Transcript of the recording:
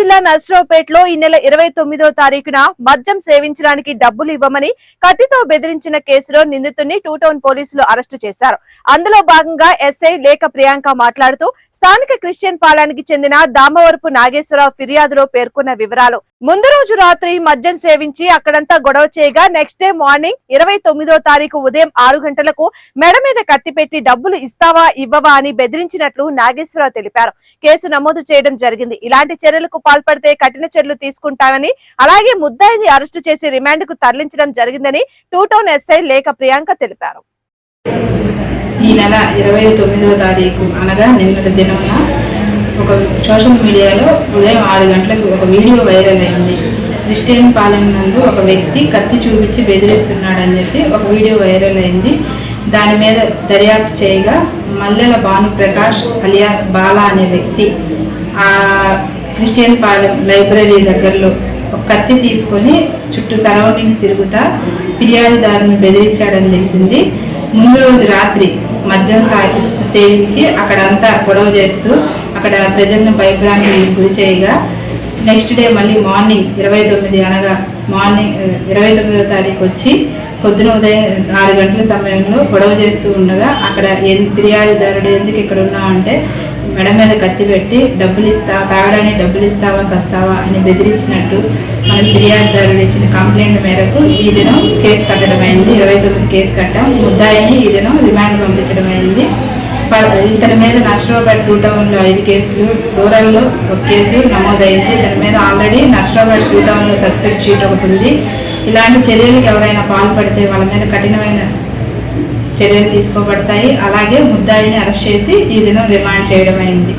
జిల్లా నర్సరావుపేటలో ఈ నెల ఇరవై తొమ్మిదో తారీఖున మద్యం సేవించడానికి డబ్బులు ఇవ్వమని కత్తితో బెదిరించిన కేసులో నిందితుడిని టూ టౌన్ పోలీసులు అరెస్టు చేశారు. అందులో భాగంగా ఎస్ఐ లేఖ ప్రియాంక మాట్లాడుతూ స్థానిక క్రిస్టియన్ పాలానికి చెందిన దామవరపు నాగేశ్వరరావు ఫిర్యాదులో పేర్కొన్న వివరాలు. ముందు రోజు రాత్రి మద్యం సేవించి అక్కడంతా గొడవ చేయగా నెక్స్ట్ డే మార్నింగ్ ఇరవై తొమ్మిదో తారీఖు ఉదయం ఆరు గంటలకు మెడ మీద కత్తి పెట్టి డబ్బులు ఇస్తావా ఇవ్వవా అని బెదిరించినట్లు నాగేశ్వరరావు తెలిపారు. కేసు నమోదు చేయడం జరిగింది. ఇలాంటి చర్యలకు పాల్పడితే కఠిన చర్యలు తీసుకుంటామని అలాగే ముద్దాయిని అరెస్టు చేసి రిమాండ్కు తరలించడం జరిగిందని టూ టౌన్ ఎస్ఐ లేఖ ప్రియాంక తెలిపారు. ఈ నెల ఇరవై తొమ్మిదో తారీఖు అనగా నిన్నటి దినమున ఒక సోషల్ మీడియాలో ఉదయం ఆరు గంటలకు ఒక వీడియో వైరల్ అయింది. క్రిస్టియన్ పాలెం నందు ఒక వ్యక్తి కత్తి చూపించి బెదిరిస్తున్నాడని చెప్పి ఒక వీడియో వైరల్ అయింది. దాని మీద దర్యాప్తు చేయగా మల్లెల భానుప్రకాష్ అలియాస్ బాలా అనే వ్యక్తి క్రిస్టియన్ పాలెం లైబ్రరీ దగ్గరలో ఒక కత్తి తీసుకొని చుట్టూ సరౌండింగ్స్ తిరుగుతా ఫిర్యాదుదారుని బెదిరించాడని తెలిసింది. ముందు రోజు రాత్రి మద్యం సేవించి అక్కడంతా గొడవ చేస్తూ అక్కడ ప్రజలను భయభ్రాంతి గురి చేయగా నెక్స్ట్ డే మళ్ళీ మార్నింగ్ ఇరవై తొమ్మిది అనగా మార్నింగ్ ఇరవై తొమ్మిదో తారీఖు వచ్చి పొద్దున ఉదయం ఆరు గంటల సమయంలో గొడవ చేస్తూ ఉండగా అక్కడ ఎన్- ఫిర్యాదుదారుడు ఎందుకు ఇక్కడ ఉన్నావు అంటే మెడ మీద కత్తి పెట్టి డబ్బులు ఇస్తా తాగడానికి డబ్బులు ఇస్తావా సస్తావా అని బెదిరించినట్టు మన ఫిర్యాదుదారుడు ఇచ్చిన కంప్లైంట్ మేరకు ఈ దినం కేసు కట్టడం అయింది ఇరవై తొమ్మిది కేసు కట్టాం. ముద్దాయిని ఈ దినం రిమాండ్ పంపించడం అయింది ఇతని మీద నర్సరావుపేట టూ టౌన్లో ఐదు కేసులు రూరల్లో ఒక కేసు నమోదైంది. ఇతని మీద ఆల్రెడీ నర్సరావుపేట టూ టౌన్లో సస్పెక్ట్ షీట్ ఒకటి ఉంది. ఇలాంటి చర్యలకు ఎవరైనా పాల్పడితే వాళ్ళ మీద కఠినమైన చర్యలు తీసుకోబడతాయి. అలాగే ముద్దాయిని అరెస్ట్ చేసి ఈ దినం రిమాండ్ చేయడం అయింది